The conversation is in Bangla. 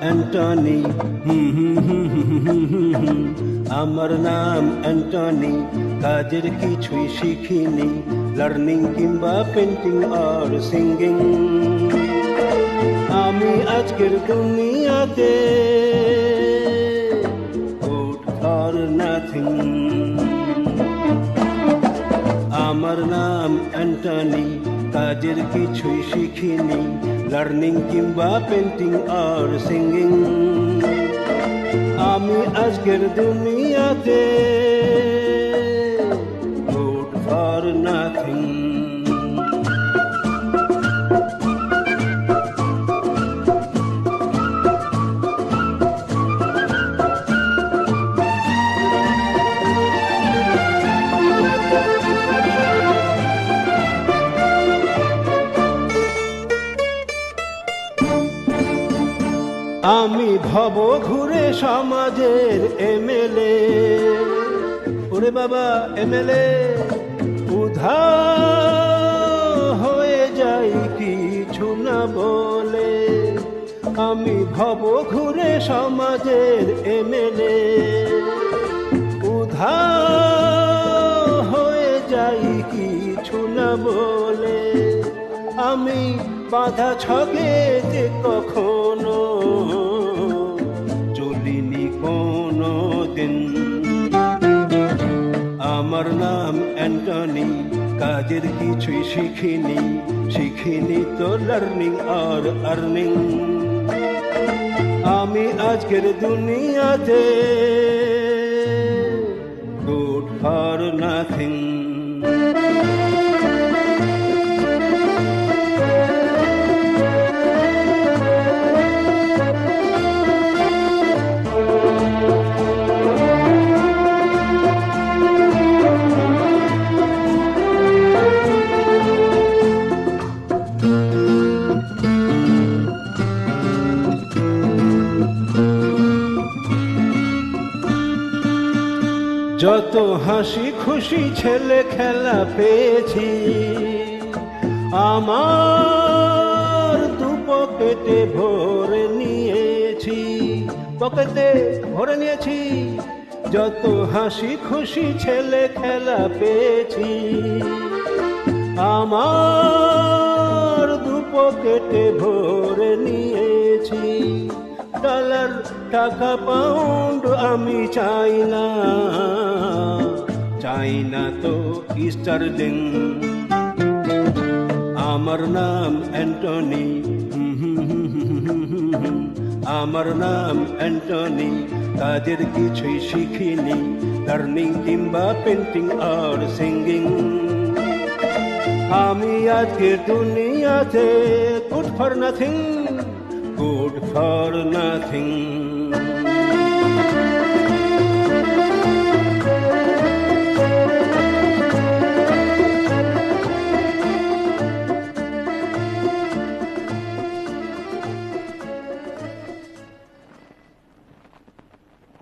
অ্যান্টনি। হুম হুম। আমার নাম অ্যান্টনি, কাজের কিছুই শিখিনি। লার্নিং কিংবা পেন্টিং আর সিঙ্গিং। আমি আজকের দুনিয়াতে নাথিং। আমার নাম অ্যান্টনি কাজের কিছুই শিখিনি। লার্নিং কিংবা পেন্টিং আর সিঙ্গিং আমি আজকের দুনিয়াতে আমি ভব ঘুরে সমাজের এমএলএ। ওরে বাবা, এমএলএ উধা হয়ে যাই কিছু না বলে। আমি ভব ঘুরে সমাজের এমএলএ। উধা হয়ে যাই কিছু না বলে। আমি বাধা ছকেতে কখনো আমার নাম অ্যান্টনি, কাজের কিছুই শিখিনি শিখিনি তো লার্নিং আর আর্নিং আমি আজকের দুনিয়াতে গুড ফর নাথিং যত হাসি খুশি ছেলে খেলা পেয়েছি, আমার দু পকেটে ভরে নিয়েছি, পকেটে ভরে নিয়েছি, যত হাসি খুশি ছেলে খেলা পেয়েছি, আমার দু পকেটে ভরে নিয়েছি, ডলার, টাকা, পাউন্ড আমি চাই না। চাই না তো স্টারলিং আমার নাম অ্যান্টনি। আমার নাম অ্যান্টনি। কাজের কিছুই শিখিনি। লার্নিং কিংবা পেন্টিং আর সিঙ্গিং আমি আজকে দুনিয়াতে good for nothing good for nothing